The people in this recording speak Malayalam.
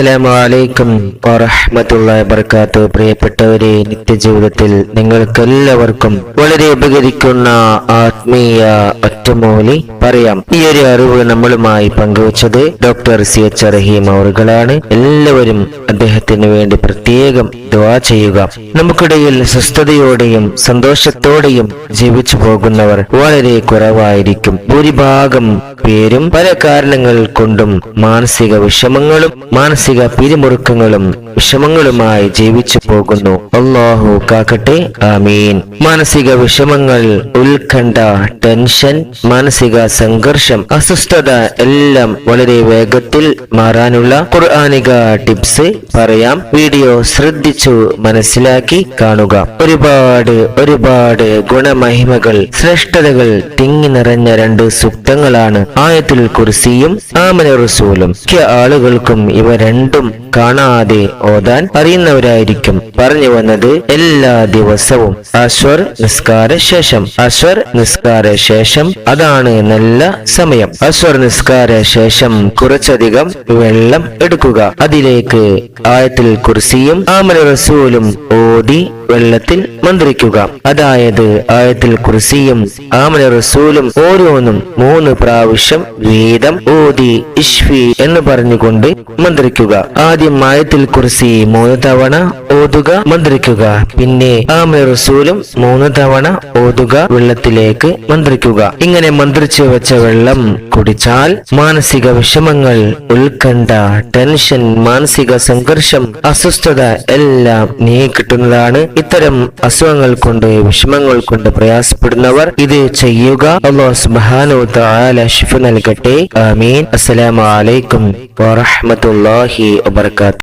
അസ്സലാമലൈക്കും വറഹമത്തുള്ള വർക്കാത്തു പ്രിയപ്പെട്ടവരെ നിത്യജീവിതത്തിൽ നിങ്ങൾക്കെല്ലാവർക്കും വളരെ ഉപകരിക്കുന്ന ആത്മീയ ഒറ്റമൂലി പറയാം. ഈ ഒരു അറിവ് നമ്മളുമായി പങ്കുവച്ചത് ഡോക്ടർ സി എച്ച് റഹീം അവറുകളാണ് എല്ലാവരും അദ്ദേഹത്തിന് വേണ്ടി പ്രത്യേകം ദുവാ ചെയ്യുക. നമുക്കിടയിൽ സ്വസ്ഥതയോടെയും സന്തോഷത്തോടെയും ജീവിച്ചു പോകുന്നവർ വളരെ കുറവായിരിക്കും. ഭൂരിഭാഗം പേരും പല കാരണങ്ങൾ കൊണ്ടും മാനസിക വിഷമങ്ങളും മാനസിക പിരിമുറുക്കങ്ങളും വിഷമങ്ങളുമായി ജീവിച്ചു പോകുന്നു. അള്ളാഹു കാക്കട്ടെ. ആമീൻ. മാനസിക വിഷമങ്ങൾ ഉത്കണ്ഠ ടെൻഷൻ മാനസിക സംഘർഷം അസ്വസ്ഥത എല്ലാം വളരെ വേഗത്തിൽ മാറാനുള്ള ഖുർആാനിക ടിപ്സ് പറയാം. വീഡിയോ ശ്രദ്ധിച്ചു മനസ്സിലാക്കി കാണുക. ഒരുപാട് ഒരുപാട് ഗുണമഹിമകൾ ശ്രേഷ്ഠതകൾ തിങ്ങി നിറഞ്ഞ രണ്ട് സുക്തങ്ങളാണ് ആയത്തിൽ കുർസിയും ആമന റസൂലും. മിക്ക ആളുകൾക്കും ഇവ രണ്ടും കാണാതെ ഓതാൻ അറിയുന്നവരായിരിക്കും. പറഞ്ഞു വന്നത് എല്ലാ ദിവസവും. അശ്വർ നിസ്കാര ശേഷം. അശ്വർ നിസ്കാര ശേഷം അതാണ് നല്ല സമയം. അശ്വർ നിസ്കാര ശേഷം കുറച്ചധികം വെള്ളം എടുക്കുക. അതിലേക്ക് ആയത്തിൽ കുർസിയും ആമല റസൂലും ഓതി വെള്ളത്തിൽ മന്ത്രിക്കുക. അതായത് ആയത്തിൽ കുർസിയും ആമല റസൂലും ഓരോന്നും മൂന്ന് പ്രാവശ്യം വീതം ഓതി ഇഷ്ഫി എന്ന് പറഞ്ഞുകൊണ്ട് മന്ത്രിക്കുക. ആദ്യം മായത്തിൽ കുർസി മൂന്ന് തവണ ഓതുക മന്ത്രിക്കുക. പിന്നെ ആമന റസൂലും മൂന്ന് തവണ ഓതുക വെള്ളത്തിലേക്ക് മന്ത്രിക്കുക. ഇങ്ങനെ മന്ത്രിച്ചു വെച്ച വെള്ളം കുടിച്ചാൽ മാനസിക വിഷമങ്ങൾ ഉത്കണ്ഠ ടെൻഷൻ മാനസിക സംഘർഷം അസ്വസ്ഥത എല്ലാം നീക്കിട്ടുന്നതാണ് ഇത്തരം അസുഖങ്ങൾ കൊണ്ട് വിഷമങ്ങൾ കൊണ്ട് പ്രയാസപ്പെടുന്നവർ ഇത് ചെയ്യുക. അള്ളാഹു സുബ്ഹാനഹു തആല നൽകട്ടെ. ആമീൻ. അസ്സലാമു അലൈക്കും ही वबरकत